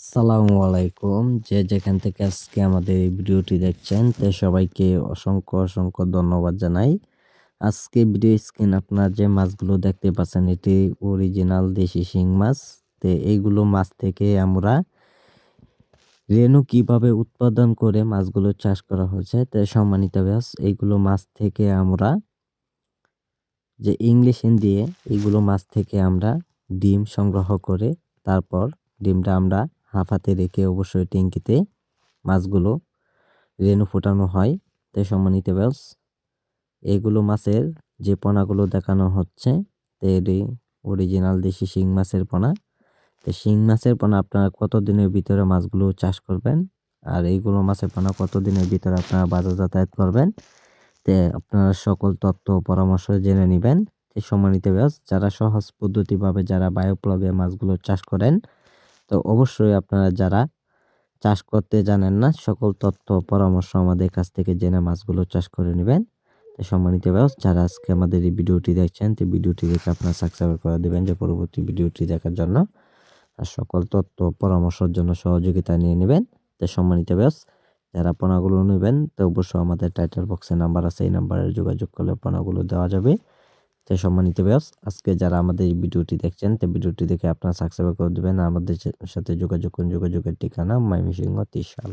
আসসালামু আলাইকুম যে যেখান থেকে আজকে আমাদের এই ভিডিওটি দেখছেন, তো সবাইকে অসংখ্য অসংখ্য ধন্যবাদ জানাই। আজকে ভিডিও স্ক্রিন আপনার যে মাছগুলো দেখতে পাচ্ছেন, এটি অরিজিনাল দেশি শিং মাছ। তো এইগুলো মাছ থেকে আমরা রেণু কীভাবে উৎপাদন করে মাছগুলো চাষ করা হয়েছে, তো সম্মানিত ব্যাস এইগুলো মাছ থেকে আমরা যে ইংলিশ দিয়ে এইগুলো মাছ থেকে আমরা ডিম সংগ্রহ করে, তারপর ডিমটা আমরা হাফাতে রেখে অবশ্যই ট্যাঙ্কিতে মাছগুলো রেণু ফোটানো হয়। তাই সম্মানিত ব্যাস এগুলো মাছের যে পোনাগুলো দেখানো হচ্ছে তো এটি অরিজিনাল দেশি শিং মাছের পোনা। তো শিং মাছের পোনা আপনারা কত দিনের ভিতরে মাছগুলো চাষ করবেন? আর এইগুলো মাছের পোনা কত দিনের ভিতরে আপনারা বাজার যাতায়াত করবেন? তে আপনারা সকল তথ্য পরামর্শ জেনে নেবেন। সম্মানিত ব্যাস যারা সহজ পদ্ধতিভাবে যারা বায়োপ্লগে মাছগুলো চাষ করেন তো অবশ্যই আপনারা যারা চাষ করতে জানেন না, সকল তথ্য পরামর্শ আমাদের কাছ থেকে জেনে মাছগুলো চাষ করে নেবেন। তো সম্মানিত ব্যবস, যারা আজকে আমাদের এই ভিডিওটি দেখছেন, তো ভিডিওটি দেখে আপনারা সাবস্ক্রাইব করে দেবেন যে পরবর্তী ভিডিওটি দেখার জন্য। আর সকল তথ্য পরামর্শের জন্য সহযোগিতা নিয়ে নেবেন। তো সম্মানিত ব্যবস, যারা পোনাগুলো নেবেন, তো অবশ্যই আমাদের টাইটেল বক্সে নাম্বার আছে, এই নাম্বারে যোগাযোগ করলে পোনাগুলো দেওয়া যাবে। তো সম্মানিত ব্যাস আজকে যারা আমাদের এই ভিডিওটি দেখছেন তো ভিডিওটি দেখে আপনারা সাবস্ক্রাইব করে দেবেন। আমাদের সাথে যোগাযোগ করুন। যোগাযোগের ঠিকানা মাইমিসিংহ ত্রিশাল।